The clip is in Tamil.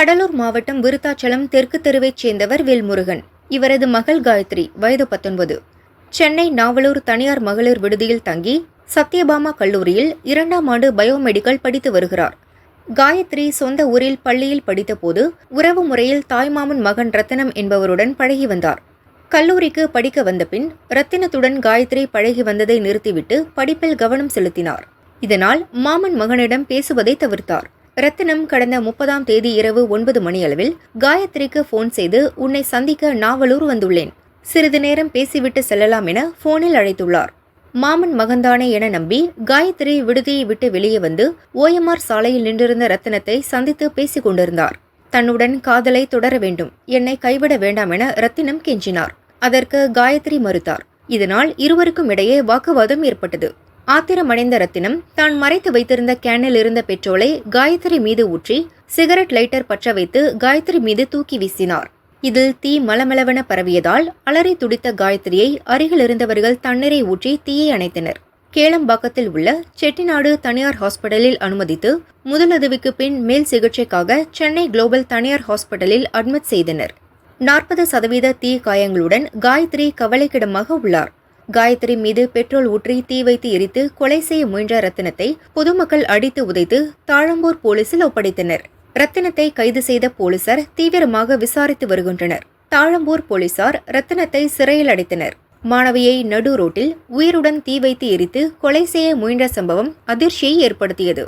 கடலூர் மாவட்டம் விருத்தாச்சலம் தெற்கு தெருவைச் சேர்ந்தவர் வேல்முருகன். இவரது மகள் காயத்ரி வயது பத்தொன்பது. சென்னை நாவலூர் தனியார் மகளிர் விடுதியில் தங்கி சத்யபாமா கல்லூரியில் இரண்டாம் ஆண்டு பயோமெடிக்கல் படித்து வருகிறார். காயத்ரி சொந்த ஊரில் பள்ளியில் படித்தபோது உறவு முறையில் தாய்மாமன் மகன் ரத்தினம் என்பவருடன் பழகி வந்தார். கல்லூரிக்கு படிக்க வந்தபின் ரத்தினத்துடன் காயத்ரி பழகி வந்ததை நிறுத்திவிட்டு படிப்பில் கவனம் செலுத்தினார். இதனால் மாமன் மகனிடம் பேசுவதை தவிர்த்தார். ரத்தினம் கடந்த முப்பதாம் தேதி இரவு ஒன்பது மணியளவில் காயத்ரிக்கு ஃபோன் செய்து உன்னை சந்திக்க நாவலூர் வந்துள்ளேன். சிறிது நேரம் பேசிவிட்டு செல்லலாம் என ஃபோனில் அழைத்துள்ளார். மாமன் மகன்தானே என நம்பி காயத்ரி விடுதியை விட்டு வெளியே வந்து ஓஎம்ஆர் சாலையில் நின்றிருந்த ரத்தினத்தை சந்தித்து பேசிக் கொண்டிருந்தார். தன்னுடன் காதலை தொடர வேண்டும். என்னை கைவிட வேண்டாம் என ரத்தினம் கெஞ்சினார். அதற்கு காயத்ரி மறுத்தார். இதனால் இருவருக்கும் இடையே வாக்குவாதம் ஏற்பட்டது. ஆத்திரமடைந்த ரத்தினம் தான் மறைத்து வைத்திருந்த கேனில் இருந்த பெட்ரோலை காயத்ரி மீது ஊற்றி சிகரெட் லைட்டர் பற்ற வைத்து காயத்ரி மீது தூக்கி வீசினார். இதில் தீ மலமளவென பரவியதால் அலறி துடித்த காயத்ரியை அருகில் இருந்தவர்கள் தண்ணீரை ஊற்றி தீயை அணைத்தனர். கேளம்பாக்கத்தில் உள்ள செட்டிநாடு தனியார் ஹாஸ்பிட்டலில் அனுமதித்து முதலுதவிக்கு பின் மேல் சிகிச்சைக்காக சென்னை குளோபல் தனியார் ஹாஸ்பிட்டலில் அட்மிட் செய்தனர். நாற்பது சதவீத தீ காயங்களுடன் காயத்ரி கவலைக்கிடமாக உள்ளார். காயத்ரி மீது பெட்ரோல் ஊற்றி தீ வைத்து எரித்து கொலை செய்ய முயன்ற ரத்தினத்தை பொதுமக்கள் அடித்து உதைத்து தாழம்பூர் போலீசில் ஒப்படைத்தனர். ரத்தினத்தை கைது செய்த போலீசார் தீவிரமாக விசாரித்து வருகின்றனர். தாழம்பூர் போலீசார் ரத்தினத்தை சிறையில் அடைத்தனர். மாணவியை நடு ரோட்டில் உயிருடன் தீ வைத்து எரித்து கொலை செய்ய முயன்ற சம்பவம் அதிர்ச்சியை ஏற்படுத்தியது.